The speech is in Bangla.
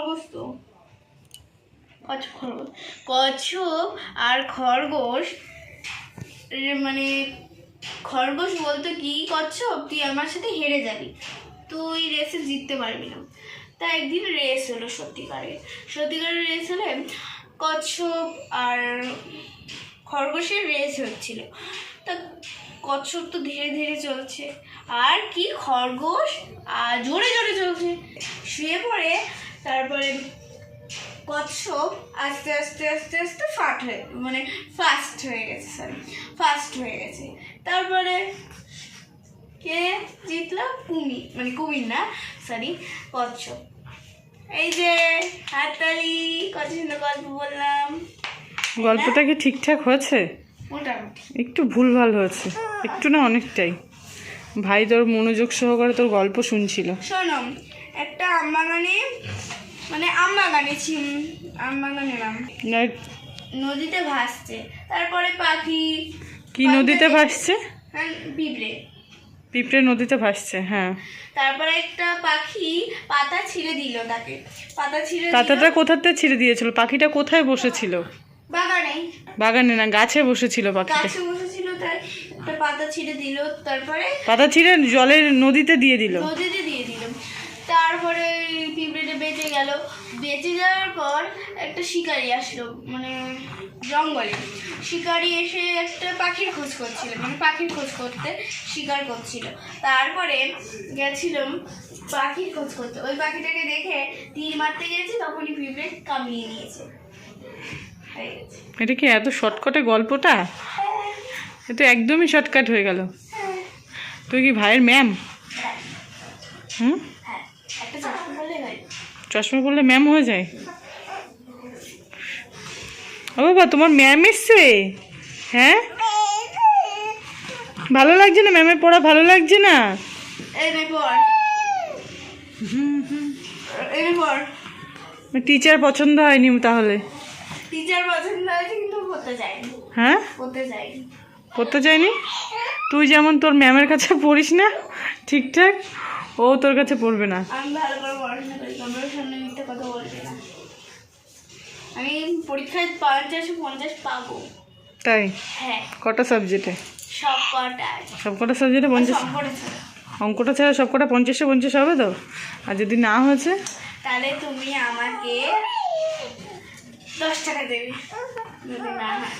খরগোশ তো। কচ্ছপ খরগোশ। কচ্ছপ আর খরগোশ মানে খরগোশ বলতো কি? কচ্ছপ তুই আমার সাথে হেরে যাবি। তুই রেসে জিততে পারবি না। তা একদিন রেস হলো সত্যিকারের। সত্যিকারের রেস হলে কচ্ছপ আর খরগোশের রেস হচ্ছিল। তা কচ্ছপ তো ধীরে ধীরে চলছে। আর কি খরগোশ? আর জোরে জোরে চলছে। শুয়ে পড়ে তারপরে কচ্ছপ আস্তে আস্তে আস্তে আস্তে ফাট হয়ে মানে ফাস্ট হয়ে গেছে সরি ফাস্ট হয়ে গেছে। তারপরে কে জিতলো? কুমির মানে কুমির না সরি কচ্ছপ। এই যে হাততালি কত সুন্দর গল্প বললাম। গল্পটা কি ঠিকঠাক হয়েছে? মোটামুটি। একটু ভুলভাল হয়েছে একটু না অনেকটাই। ভাই তোর মনোযোগ সহকারে তোর গল্প শুনছিল। শোনো একটা আম বাগানে মানে আম বাগানে ছিম আম বাগানে নাম নদীতে ভাসছে। তারপরে পাখি কি নদীতে ভাসছে? হ্যাঁ পিঁপড়ে। পিঁপড়ে নদীতে ভাসছে হ্যাঁ। তারপরে একটা পাখি পাতা ছিঁড়ে দিল তাকে। পাতা ছিঁড়ে পাতাটা কোথাতে ছিঁড়ে দিয়েছিল? পাখিটা কোথায় বসেছিল? বাগানে। বাগানে না গাছে বসেছিল পাখিটা? গাছে বসেছিল তাই একটা পাতা ছিঁড়ে দিল। তারপরে পাতা ছিঁড়ে জলের নদীতে দিয়ে দিল। নদীতে দিয়ে দিল তারপরে পিঁপড়েটা বেঁচে গেল। বেঁচে যাওয়ার পর একটা শিকারি আসলো মানে জঙ্গলে। শিকারি এসে একটা পাখির খোঁজ করছিল মানে পাখির খোঁজ করতে শিকার করছিল। তারপরে গেছিলাম পাখির খোঁজ করতে। ওই পাখিটাকে দেখে তীর মারতে গেছে তখনই পিঁপড়ে কামিয়ে নিয়েছে। হয়ে এটা কি এত শর্টকাটে গল্পটা? এ তো একদমই শর্টকাট হয়ে গেল। তুই কি ভাইয়ের ম্যাম হ্যাঁ। হুম? হ্যাঁ চশমা পরলে ম্যাম হয়ে যায়? ও বাবা তোমার ম্যাম এসছে? হ্যাঁ? ভালো লাগছে না? ম্যামের পড়া ভালো লাগছে না? টিচার পছন্দ হয়নি তাহলে? টিচার পছন্দ হয়েছে কিন্তু পড়তে যায়নি। হ্যাঁ? পড়তে যায়নি। পড়তে চাইনি তুই যেমন তোর ম্যামের কাছে পড়িস না ঠিকঠাক? ও তোর কাছে পড়বে না আমি ভালো করে পড়াশোনা করি কম্পিউটার সামনে মিথ্যে কথা বলবে না আমি পরীক্ষায় পঞ্চাশে পঞ্চাশ পাবো তাই হ্যাঁ কটা সাবজেক্টে সব কটায় সব কটা সাবজেক্টে পঞ্চাশ অঙ্কটা ছাড়া সব কটা পঞ্চাশে পঞ্চাশ হবে তো আর যদি না হয়েছে তাহলে তুমি আমাকে দশ টাকা দেবে যদি না হয়